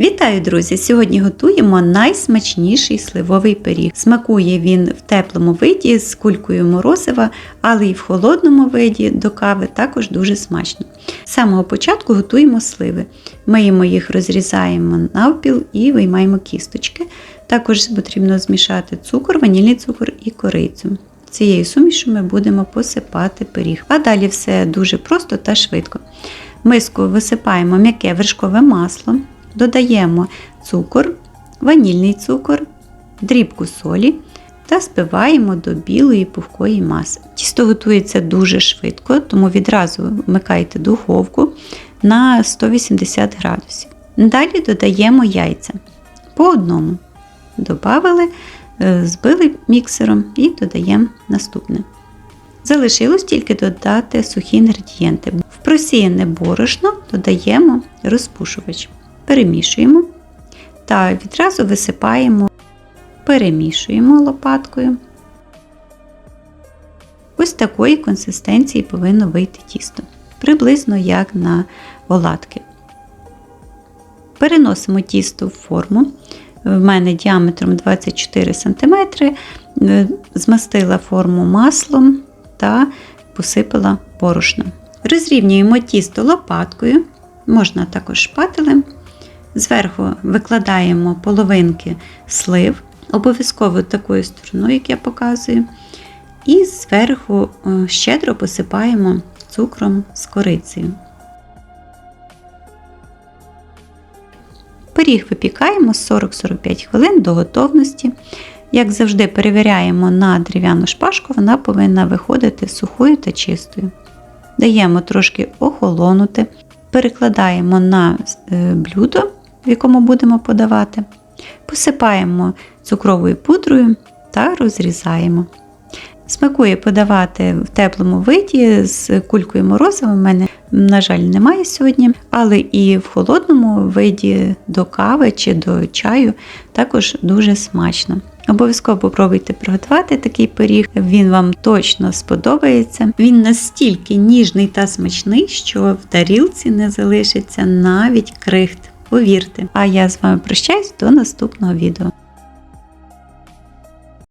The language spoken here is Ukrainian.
Вітаю, друзі! Сьогодні готуємо найсмачніший сливовий пиріг. Смакує він в теплому виді з кулькою морозива, але і в холодному виді до кави також дуже смачно. З самого початку готуємо сливи. Миємо їх, розрізаємо навпіл і виймаємо кісточки. Також потрібно змішати цукор, ванільний цукор і корицю. Цією сумішю ми будемо посипати пиріг. А далі все дуже просто та швидко. В миску висипаємо м'яке вершкове масло, додаємо цукор, ванільний цукор, дрібку солі та збиваємо до білої пухкої маси. Тісто готується дуже швидко, тому відразу вмикайте духовку на 180 градусів. Далі додаємо яйця по одному. Добавили, е, збили міксером і додаємо наступне. Залишилось тільки додати сухі інгредієнти. В просіяне борошно додаємо розпушувач. Перемішуємо та відразу висипаємо, перемішуємо лопаткою. Ось такої консистенції повинно вийти тісто, приблизно як на оладки. Переносимо тісто в форму. В мене діаметром 24 см, змастила форму маслом та посипала борошном. Розрівнюємо тісто лопаткою, можна також шпателем. Зверху викладаємо половинки слив, обов'язково такою стороною, як я показую. І зверху е, щедро посипаємо цукром з корицею. Пиріг випікаємо 40-45 хвилин до готовності. Як завжди, перевіряємо на дерев'яну шпажку, вона повинна виходити сухою та чистою. Даємо трошки охолонути, перекладаємо на е, блюдо, в якому будемо подавати, посипаємо цукровою пудрою та розрізаємо. Смакує подавати в теплому виді з кулькою морозива. У мене, на жаль, немає сьогодні, але і в холодному виді до кави чи до чаю також дуже смачно. Обов'язково попробуйте приготувати такий пиріг, він вам точно сподобається. Він настільки ніжний та смачний, що в тарілці не залишиться навіть крихт. Повірте. А я з вами прощаюсь до наступного відео.